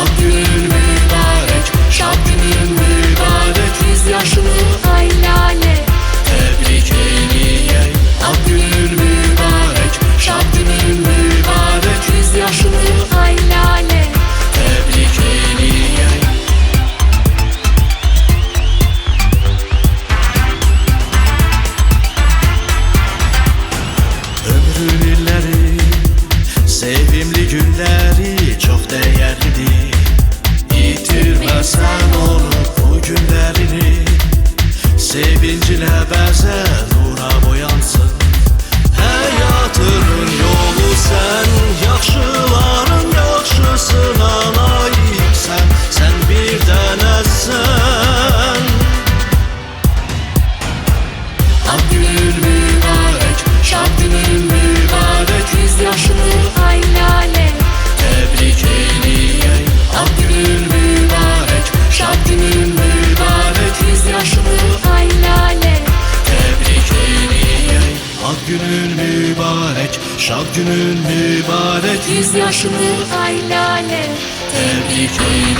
I'm do it. Sevincilə bəzən nura boyansın. Həyatının yolu sən Yaxşıların yaxşısına layiqsən Sən bir dənəsən Ad günün mübarək, şad ay lale tebrik eyleyək Ad günün mübarək, şad günün mübarək Yüz yaşını ay lale tebrik eyleyək